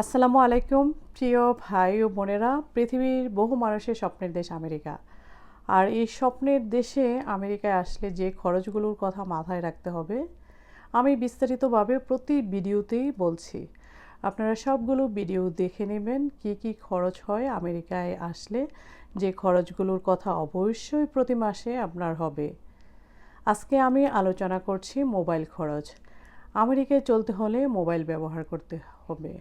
আসসালামু আলাইকুম, প্রিয় ভাই ও বোনেরা। পৃথিবীর বহু মানুষের স্বপ্নের দেশ আমেরিকা। আর এই স্বপ্নের দেশে আমেরিকায় আসলে যে খরচগুলোর কথা মাথায় রাখতে হবে, আমি বিস্তারিতভাবে প্রতি ভিডিওতেই বলছি। আপনারা সবগুলো ভিডিও দেখে নেবেন, কি কি খরচ হয় আমেরিকায় আসলে। যে খরচগুলোর কথা অবশ্যই প্রতি মাসে আপনার হবে। আজকে আমি আলোচনা করছি মোবাইল খরচ। আমেরিকায় চলতে হলে মোবাইল ব্যবহার করতে হবে।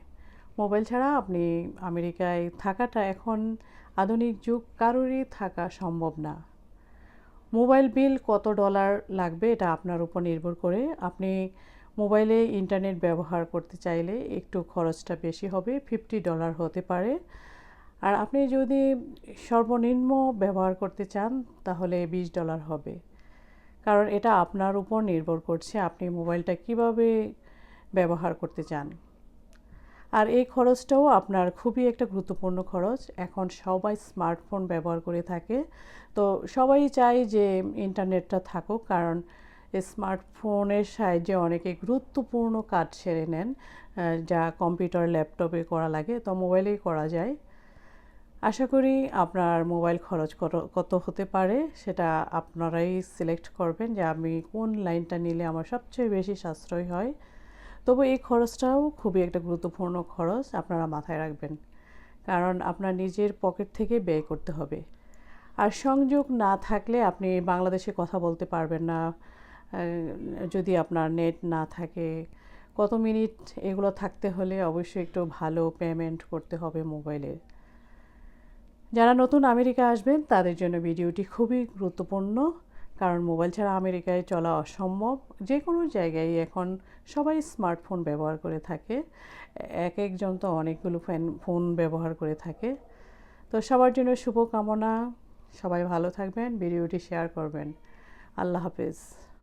মোবাইল ছাড়া আপনি আমেরিকায় থাকাটা এখন আধুনিক যুগ, কারোরই থাকা সম্ভব না। মোবাইল বিল কত ডলার লাগবে এটা আপনার উপর নির্ভর করে। আপনি মোবাইলে ইন্টারনেট ব্যবহার করতে চাইলে একটু খরচটা বেশি হবে, ফিফটি ডলার হতে পারে। আর আপনি যদি সর্বনিম্ন ব্যবহার করতে চান, তাহলে বিশ ডলার হবে। কারণ এটা আপনার উপর নির্ভর করছে আপনি মোবাইলটা কীভাবে ব্যবহার করতে চান। আর এই খরচটাও আপনার খুবই একটা গুরুত্বপূর্ণ খরচ। এখন সবাই স্মার্টফোন ব্যবহার করে থাকে। তো সবাই চায় যে ইন্টারনেটটা থাকুক, কারণ স্মার্টফোনের সাহায্যে অনেকে গুরুত্বপূর্ণ কাজ সেরে নেন যা কম্পিউটার, ল্যাপটপে করা লাগে, তো মোবাইলেই করা যায়। আশা করি আপনার মোবাইল খরচ কত হতে পারে সেটা আপনারাই সিলেক্ট করবেন যে আমি কোন লাইনটা নিলে আমার সবচেয়ে বেশি সাশ্রয় হয়। তবু এই খরচটাও খুবই একটা গুরুত্বপূর্ণ খরচ আপনারা মাথায় রাখবেন। কারণ আপনার নিজের পকেট থেকে ব্যয় করতে হবে। আর সংযোগ না থাকলে আপনি বাংলাদেশে কথা বলতে পারবেন না। যদি আপনার নেট না থাকে, কত মিনিট এগুলো থাকতে হলে অবশ্যই একটু ভালো পেমেন্ট করতে হবে মোবাইলের যারা নতুন আমেরিকা আসবেন, তাদের জন্য ভিডিওটি খুবই গুরুত্বপূর্ণ। কারণ মোবাইল ছাড়া আমেরিকায় চলা অসম্ভব। যে কোনো জায়গায় এখন সবাই স্মার্টফোন ব্যবহার করে থাকে। এক একজন তো অনেকগুলো ফ্যান, ফোন ব্যবহার করে থাকে। তো সবার জন্য শুভকামনা। সবাই ভালো থাকবেন, ভিডিওটি শেয়ার করবেন। আল্লাহ হাফেজ।